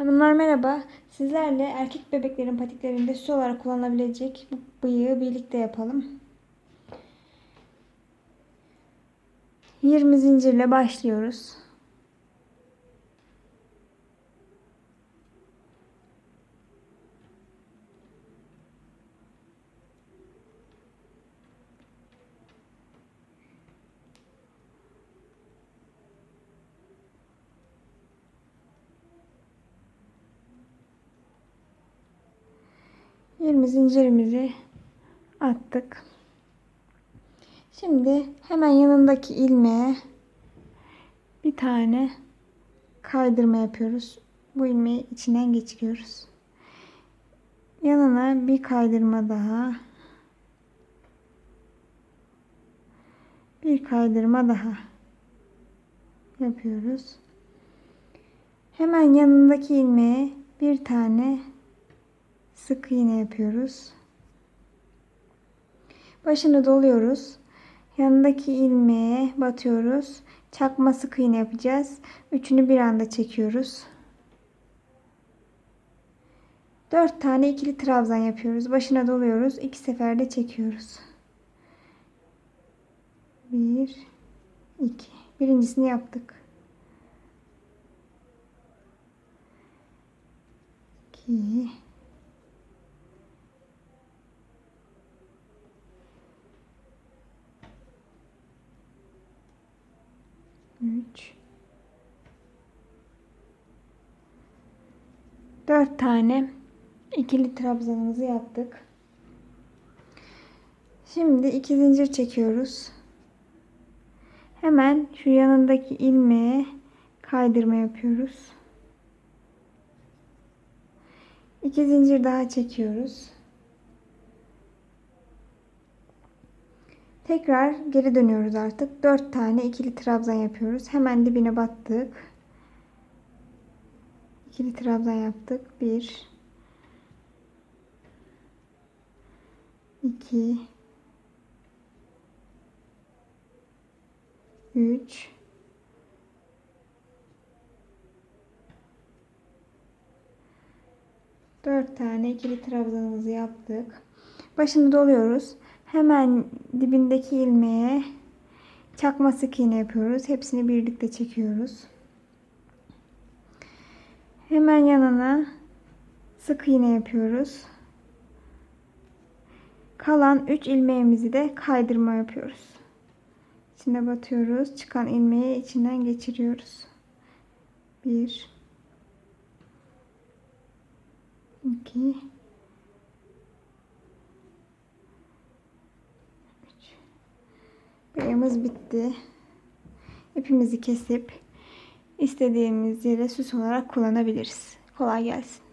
Hanımlar merhaba. Sizlerle erkek bebeklerin patiklerinde süs olarak kullanılabilecek bu bıyığı birlikte yapalım. 20 zincirle başlıyoruz. Yirmi zincirimizi attık. Şimdi hemen yanındaki ilmeğe bir tane kaydırma yapıyoruz. Bu ilmeği içinden geçiriyoruz. Yanına bir kaydırma daha. Bir kaydırma daha yapıyoruz. Hemen yanındaki ilmeğe bir tane sık iğne yapıyoruz. Başını doluyoruz. Yanındaki ilmeğe batıyoruz. Çakma sık iğne yapacağız. Üçünü bir anda çekiyoruz. Dört tane ikili trabzan yapıyoruz. Başına doluyoruz. İki seferde çekiyoruz. Bir, iki. Birincisini yaptık. İki. Üç. Dört tane ikili trabzanımızı yaptık. Şimdi iki zincir çekiyoruz. Hemen şu yanındaki ilmeğe kaydırma yapıyoruz. İki zincir daha çekiyoruz. Tekrar geri dönüyoruz artık. 4 tane ikili trabzan yapıyoruz. Hemen dibine battık. İkili trabzan yaptık. 1 2 3 4 tane ikili trabzanımızı yaptık. Başını doluyoruz. Hemen dibindeki ilmeğe çakma sık iğne yapıyoruz. Hepsini birlikte çekiyoruz. Hemen yanına sık iğne yapıyoruz. Kalan 3 ilmeğimizi de kaydırma yapıyoruz. İçine batıyoruz. Çıkan ilmeği içinden geçiriyoruz. 1 2 Boyamız bitti. İpimizi kesip istediğimiz yere süs olarak kullanabiliriz. Kolay gelsin.